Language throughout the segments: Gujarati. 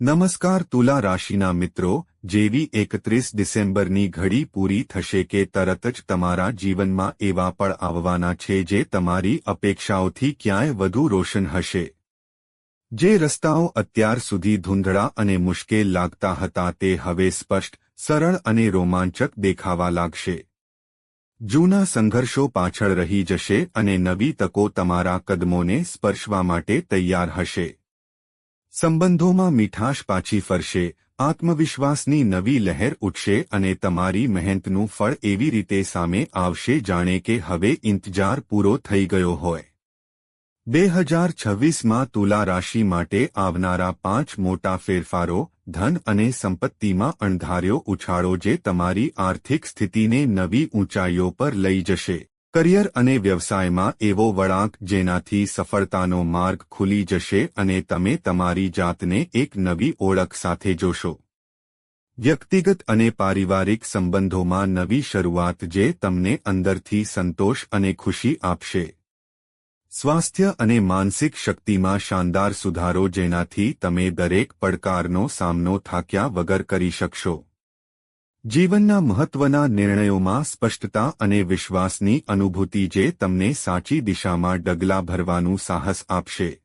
નમસ્કાર તુલા રાશિના મિત્રો, જેવી એકત્રીસ ડિસેમ્બરની ઘડી પૂરી થશે કે તરત જ તમારા જીવનમાં એવા પળ આવવાના છે જે તમારી અપેક્ષાઓથી ક્યાંય વધુ રોશન હશે. જે રસ્તાઓ અત્યાર સુધી ધૂંધળા અને મુશ્કેલ લાગતા હતા તે હવે સ્પષ્ટ, સરળ અને રોમાંચક દેખાવા લાગશે. જૂના સંઘર્ષો પાછળ રહી જશે અને નવી તકો તમારા કદમોને સ્પર્શવા માટે તૈયાર હશે. સંબંધોમાં મીઠાશ પાછી ફરશે, આત્મવિશ્વાસની નવી લહેર ઉઠશે અને તમારી મહેનતનું ફળ એવી રીતે સામે આવશે જાણે કે હવે ઇંતજાર પૂરો થઈ ગયો હોય. બે હજાર છવ્વીસમાં તુલા રાશિ માટે આવનારા પાંચ મોટા ફેરફારો, ધન અને સંપત્તિમાં અણધાર્યો ઉછાળો જે તમારી આર્થિક સ્થિતિને નવી ઊંચાઈઓ પર લઈ જશે. કરિયર અને વ્યવસાયમાં એવો વળાંક જેનાથી સફળતાનો માર્ગ ખુલી જશે અને તમે તમારી જાતને એક નવી ઓળખ સાથે જોશો. વ્યક્તિગત અને પારિવારિક સંબંધોમાં નવી શરૂઆત જે તમને અંદરથી સંતોષ અને ખુશી આપશે. સ્વાસ્થ્ય અને માનસિક શક્તિમાં શાનદાર સુધારો જેનાથી તમે દરેક પડકારનો સામનો થાક્યા વગર કરી શકશો. જીવનના મહત્વના નિર્ણયોમાં સ્પષ્ટતા અને વિશ્વાસની અનુભૂતિ જે તમને સાચી દિશામાં ડગલા ભરવાનું સાહસ આપશે.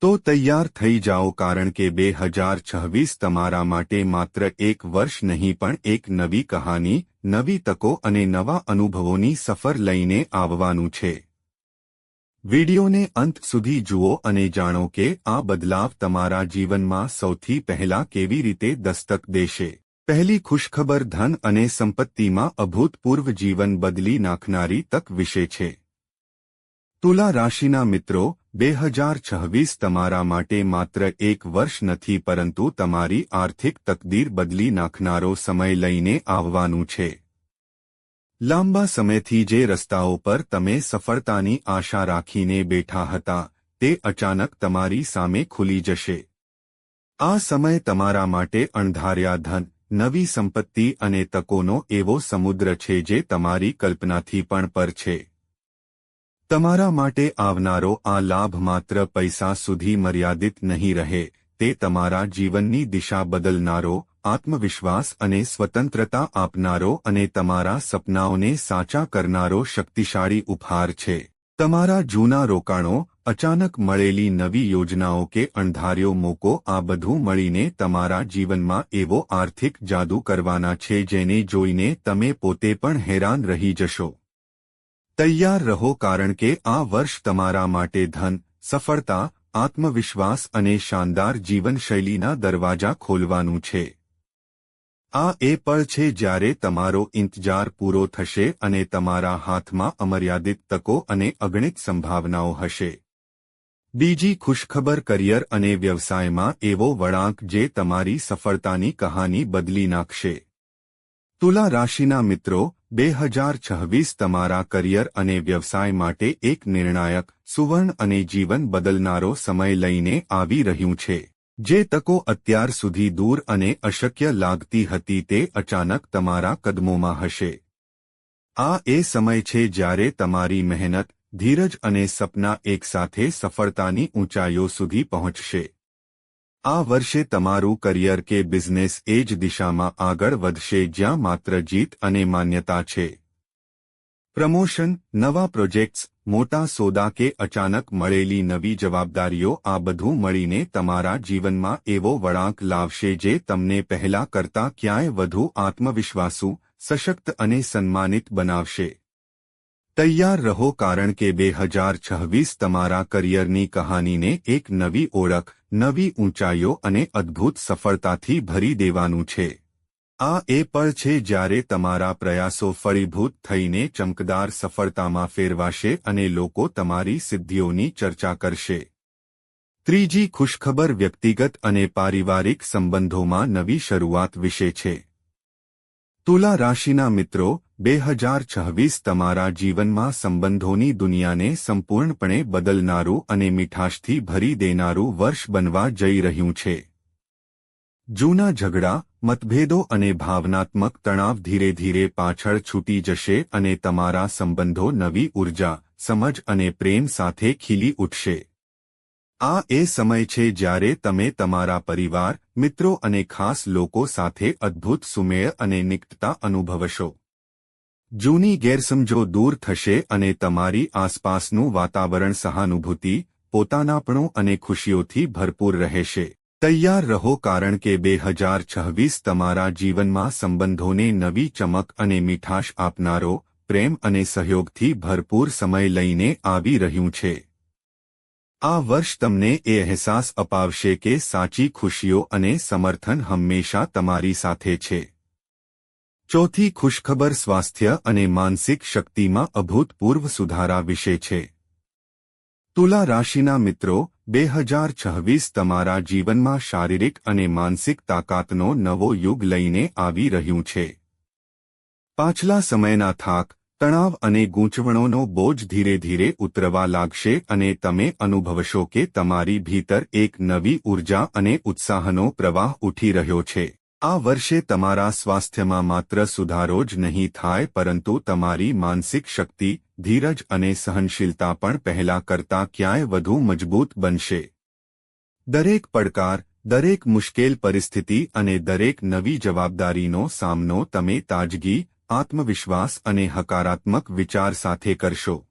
તો તૈયાર થઈ જાઓ કારણ કે બે હજાર છવ્વીસ તમારા માટે માત્ર એક વર્ષ નહીં પણ એક નવી કહાની, નવી તકો અને નવા અનુભવોની સફર લઈને આવવાનું છે. વિડિયોને અંત સુધી જુઓ અને જાણો કે આ બદલાવ તમારા જીવનમાં સૌથી પહેલા કેવી રીતે દસ્તક દેશે. પહેલી ખુશખબર ધન અને સંપત્તિમાં અભૂતપૂર્વ જીવન બદલી નાખનારી તક વિશે છે. તુલા રાશિના મિત્રો, બે હજાર છવ્વીસ તમારા માટે માત્ર એક વર્ષ નથી પરંતુ તમારી આર્થિક તકદીર બદલી નાખનારો સમય લઈને આવવાનું છે. લાંબા સમયથી જે રસ્તાઓ પર તમે સફળતાની આશા રાખીને બેઠા હતા, તે અચાનક તમારી સામે ખુલી જશે. આ સમય તમારા માટે અણધાર્યા ધન નવી સંપત્તિ અને તકોનો એવો સમુદ્ર છે જે તમારી કલ્પનાથી પણ પર છે. તમારા માટે આવનારો આ લાભ માત્ર પૈસા સુધી મર્યાદિત નહીં રહે, તે તમારા જીવનની દિશા બદલનારો, આત્મવિશ્વાસ અને સ્વતંત્રતા આપનારો અને તમારા સપનાઓને સાચા કરનારો શક્તિશાળી ઉપહાર છે. તમારા જૂના રોકાણો અચાનક મળેલી નવી યોજનાઓ કે અણધાર્યો મોકો આ બધું મળીને તમારા જીવનમાં એવો આર્થિક જાદુ કરવાના છે જેને જોઈને તમે પોતે પણ હેરાન રહી જશો. તૈયાર રહો કારણ કે આ વર્ષ તમારા માટે ધન, સફળતા, આત્મવિશ્વાસ અને શાનદાર જીવનશૈલીના દરવાજા ખોલવાનું છે. આ એ પળ છે જ્યારે તમારો ઇંતજાર પૂરો થશે અને તમારા હાથમાં અમર્યાદિત તકો અને અગણિત સંભાવનાઓ હશે. બીજી ખુશખબર કરિયર અને વ્યવસાયમાં એવો વળાંક જે તમારી સફળતાની કહાની બદલી નાખશે. તુલા રાશિના મિત્રો, બે હજાર છવ્વીસ તમારા કરિયર અને વ્યવસાય માટે એક નિર્ણાયક, સુવર્ણ અને જીવન બદલનારો સમય લઈને આવી રહ્યું છે. જે તકો અત્યાર સુધી દૂર અને અશક્ય લાગતી હતી તે અચાનક તમારા કદમોમાં હશે. આ એ સમય છે જ્યારે તમારી મહેનત ધીરજ અને સપના એકસાથે સફળતાની ઊંચાઈઓ સુધી પહોંચશે. આ વર્ષે તમારું કરિયર કે બિઝનેસ એ જ દિશામાં આગળ વધશે જ્યાં માત્ર જીત અને માન્યતા છે. પ્રમોશન, નવા પ્રોજેક્ટ્સ, મોટા સોદા કે અચાનક મળેલી નવી જવાબદારીઓ આ બધું મળીને તમારા જીવનમાં એવો વળાંક લાવશે જે તમને પહેલા કરતા ક્યાંય વધુ આત્મવિશ્વાસુ, સશક્ત અને સન્માનિત બનાવશે. તૈયાર રહો કારણ કે બે હજાર છવ્વીસ તમારા કરિયરની કહાનીને એક નવી ઓળખ, નવી ઊંચાઈઓ અને અદ્ભુત સફળતાથી ભરી દેવાનું છે. આ એ પળ છે જ્યારે તમારા પ્રયાસો ફળીભૂત થઈને ચમકદાર સફળતામાં ફેરવાશે અને લોકો તમારી સિદ્ધિઓની ચર્ચા કરશે. ત્રીજી ખુશખબર વ્યક્તિગત અને પારિવારિક સંબંધોમાં નવી શરૂઆત વિશે છે. તુલા રાશિના મિત્રો બે હજાર છવ્વીસ તમારા જીવનમાં સંબંધોની દુનિયાને સંપૂર્ણપણે બદલનારું અને મીઠાશથી ભરી દેનારું વર્ષ બનવા જઈ રહ્યું છે. જૂના ઝઘડા, મતભેદો અને ભાવનાત્મક તણાવ ધીરે ધીરે પાછળ છૂટી જશે અને તમારા સંબંધો નવી ઊર્જા, સમજ અને પ્રેમ સાથે ખીલી ઉઠશે. આ એ સમય છે જ્યારે તમે તમારા પરિવાર, મિત્રો અને ખાસ લોકો સાથે અદ્ભુત સુમેળ અને નિકટતા અનુભવશો. જૂની ગેરસમજો દૂર થશે અને તમારી આસપાસનું વાતાવરણ સહાનુભૂતિ, પોતાનાપણું અને ખુશીઓથી ભરપૂર રહેશે. તૈયાર રહો કારણ કે બે હજાર છવ્વીસ તમારા જીવનમાં સંબંધોને નવી ચમક અને મીઠાશ આપનારો, પ્રેમ અને સહયોગથી ભરપૂર સમય લઈને આવી રહ્યું છે. આ વર્ષ તમને એ અહેસાસ અપાવશે કે સાચી ખુશીઓ અને સમર્થન હંમેશા તમારી સાથે છે. ચોથી ખુશખબર સ્વાસ્થ્ય અને માનસિક શક્તિમાં અભૂતપૂર્વ સુધારા વિશે છે. તુલા રાશિના મિત્રો, બે હજાર છવ્વીસ તમારા જીવનમાં શારીરિક અને માનસિક તાકાતનો નવો યુગ લઈને આવી રહ્યું છે. પાછલા સમયના થાક, તણાવ અને ગૂંચવણોનો બોજ ધીરે ધીરે ઉતરવા લાગશે અને તમે અનુભવશો કે તમારી ભીતર એક નવી ઊર્જા અને ઉત્સાહનો પ્રવાહ ઉઠી રહ્યો છે. આ વર્ષે તમારા સ્વાસ્થ્યમાં માત્ર સુધારો જ નહીં થાય પરંતુ તમારી માનસિક શક્તિ, ધીરજ અને સહનશીલતા પણ પહેલા કરતા ક્યાંય વધુ મજબૂત બનશે. દરેક પડકાર, દરેક મુશ્કેલ પરિસ્થિતિ અને દરેક નવી જવાબદારીનો સામનો તમે તાજગી, આત્મવિશ્વાસ અને હકારાત્મક વિચાર સાથે કરશો.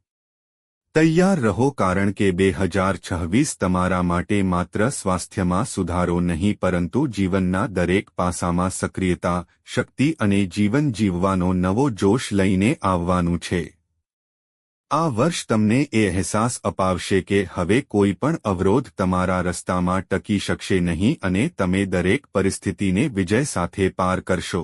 તૈયાર રહો કારણ કે બે હજાર છવ્વીસ તમારા માટે માત્ર સ્વાસ્થ્યમાં સુધારો નહીં, પરંતુ જીવનના દરેક પાસામાં સક્રિયતા, શક્તિ અને જીવન જીવવાનો નવો જોશ લઈને આવવાનું છે. આ વર્ષ તમને એ અહેસાસ અપાવશે કે હવે કોઈ પણ અવરોધ તમારા રસ્તામાં ટકી શકશે નહીં અને તમે દરેક પરિસ્થિતિને વિજય સાથે પાર કરશો.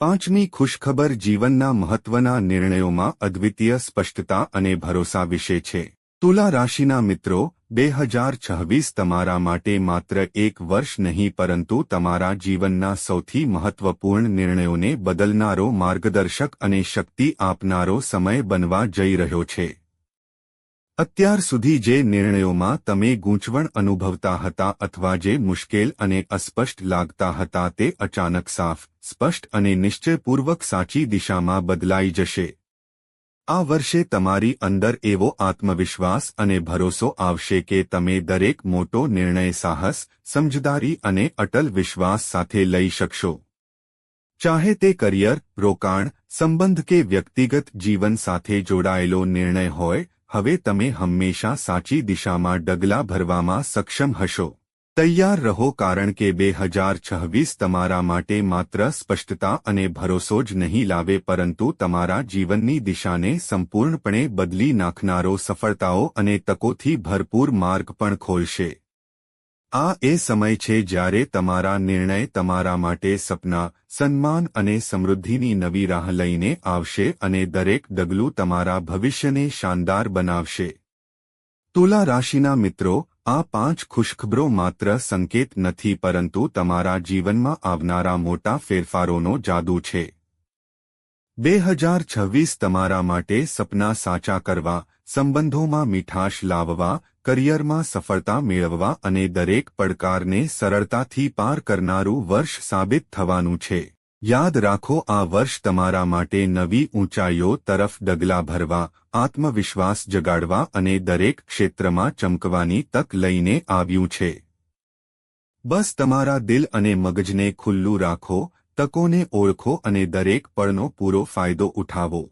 પાંચમી ખુશખબર જીવનના મહત્વના નિર્ણયોમાં અદ્વિતીય સ્પષ્ટતા અને ભરોસા વિશે છે. તુલા રાશિના મિત્રો, બે હજાર છવ્વીસ તમારા માટે માત્ર એક વર્ષ નહીં પરંતુ તમારા જીવનના સૌથી મહત્વપૂર્ણ નિર્ણયોને બદલનારો માર્ગદર્શક અને શક્તિ આપનારો સમય બનવા જઈ રહ્યો છે. અત્યાર સુધી જે નિર્ણયોમાં તમે ગૂંચવણ અનુભવતા હતા અથવા જે મુશ્કેલ અને અસ્પષ્ટ લાગતા હતા તે અચાનક સાફ સ્પષ્ટ અને નિશ્ચયપૂર્વક સાચી દિશામાં બદલાઈ જશે. આ વર્ષે તમારી અંદર એવો આત્મવિશ્વાસ અને ભરોસો આવશે કે તમે દરેક મોટો નિર્ણય સાહસ, સમજદારી અને અટલ વિશ્વાસ સાથે લઈ શકશો. ચાહે તે કરિયર, રોકાણ, સંબંધ કે વ્યક્તિગત જીવન સાથે જોડાયેલો નિર્ણય હોય, હવે તમે હંમેશા સાચી દિશામાં ડગલા ભરવામાં સક્ષમ હશો. તૈયાર રહો કારણ કે બે હજાર છવ્વીસ તમારા માટે માત્ર સ્પષ્ટતા અને ભરોસો જ નહીં લાવે, પરંતુ તમારા જીવનની દિશાને સંપૂર્ણપણે બદલી નાખનારો સફળતાઓ અને તકોથી ભરપૂર માર્ગ પણ ખોલશે. આ એ સમય છે જ્યારે તમારા નિર્ણય તમારા માટે સપના, સન્માન અને સમૃદ્ધિની નવી રાહ લઈને આવશે અને દરેક ડગલું તમારા ભવિષ્યને શાનદાર બનાવશે. તુલા રાશિના મિત્રો આ પાંચ ખુશખબરો માત્ર સંકેત નથી પરંતુ તમારા જીવનમાં આવનારા મોટા ફેરફારોનો જાદુ છે. બે હજાર છવ્વીસ તમારા માટે સપના સાચા કરવા, સંબંધોમાં મીઠાશ લાવવા, કરિયરમાં સફળતા મેળવવા અને દરેક પડકારને સરળતાથી પાર કરનારું વર્ષ સાબિત થવાનું છે. યાદ રાખો આ વર્ષ તમારા માટે નવી ઊંચાઈઓ તરફ ડગલા ભરવા આત્મવિશ્વાસ જગાડવા અને દરેક ક્ષેત્રમાં ચમકવાની તક લઈને આવ્યું છે. બસ તમારા દિલ અને મગજને ખુલ્લું રાખો, તકોને ઓળખો અને દરેક પળનો પૂરો ફાયદો ઉઠાવો.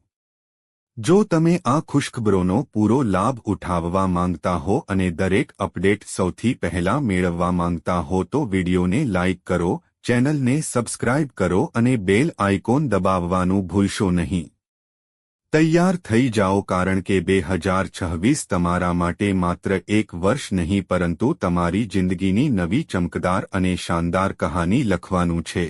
જો તમે આ ખુશખબરોનો પૂરો લાભ ઉઠાવવા માંગતા હો અને દરેક અપડેટ સૌથી પહેલા મેળવવા માંગતા હો તો વિડીયોને લાઇક કરો, ચેનલને સબસ્ક્રાઇબ કરો અને બેલ આઇકોન દબાવવાનું ભૂલશો નહીં. તૈયાર થઈ જાઓ કારણ કે બે હજાર છવ્વીસ તમારા માટે માત્ર એક વર્ષ નહીં પરંતુ તમારી જિંદગીની નવી ચમકદાર અને શાનદાર કહાની લખવાનું છે.